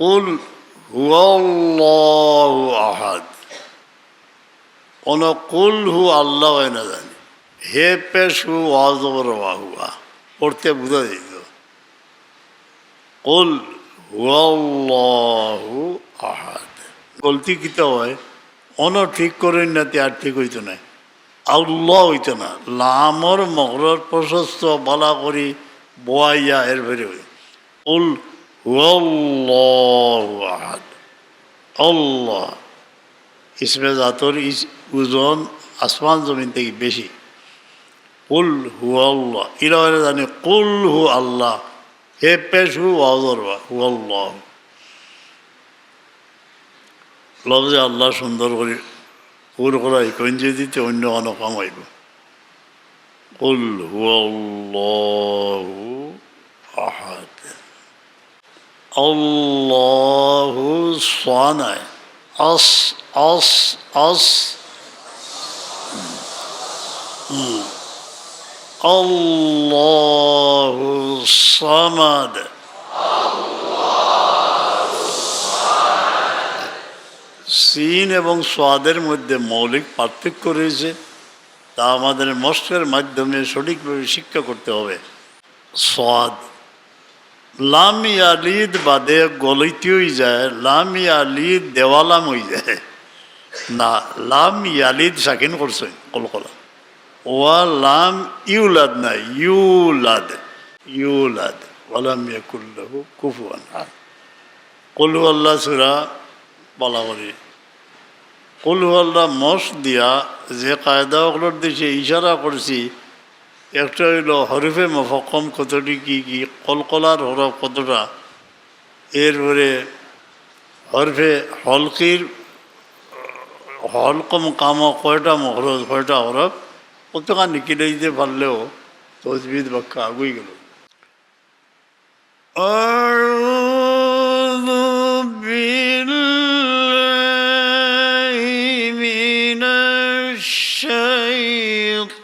হুয়াল্লাহু আহাদ কোন কুল হু আল্লাহ হয় না জানি। হে পেশ হু ওয়াজবর হুয়া পড়তে বুঝা দিত কুল হুয়াল্লাহু আহাদ গলতি কিতা হয়? অন ঠিক করেন না তে আর ঠিক হইতো না। আল্লাহ হইতো না। লামর মগরর প্রশস্ত বালা করি বোয়াইয়া এর ভেরে হই। উল আল্লাহ ইসমে জাতর ওজন আসমান জমিন থেকে বেশি। কুল হু আল্লাহ এরা জানে কুল হু আল্লাহ। হে পেশ হু আজর হু আল্লাহ লফজে আল্লাহ সুন্দর করে পুর করা কঞ্জে দিতে অন্য কোনো কামাইব কুল হু আল্লাহু আহাদ। আল্লাহু সানায় আস আস আস আল্লাহু সামাদ সিন এবং সোয়াদের মধ্যে মৌলিক পার্থক্য রয়েছে, তা আমাদের মস্কের মাধ্যমে সঠিকভাবে শিক্ষা করতে হবে। সোয়াদ লাম ইয়ালিদ বাদে গলিতে হয়ে যায় লাম ইয়ালিদ দেওয়ালাম হয়ে যায়। না লাম ইয়ালিদ সাকিন করছে কলকলা ওয়া লাম ইউলাদ না, ইউলাদ ইউলাদ। ওয়ালাম ইয়াকুল্লাহু কুফুয়ান কলু আল্লাহ সুরা বলা করি কলু আল্লাহ মস দিয়া যে কায়দাগুলোর দেশে ইশারা করছি একটা হইল হরফে মফকম কতটি কি কি কলকলার হরফ কতটা এরপরে হরফে হলকির হলকম কাম কয়টা মহরজ কয়টা হরফ কতটা নিকিলে দিতে পারলেও তজবিদ বাক্যা আগুই গেল أعوذ بالله من الشيطان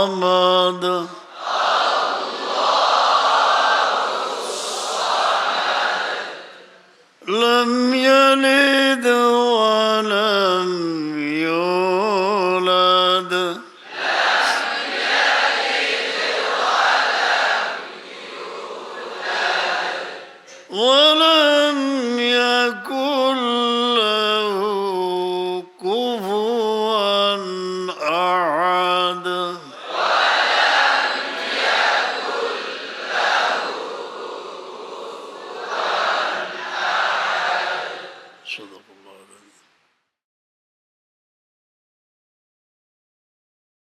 الصمد لم يلد ولم يولد ولم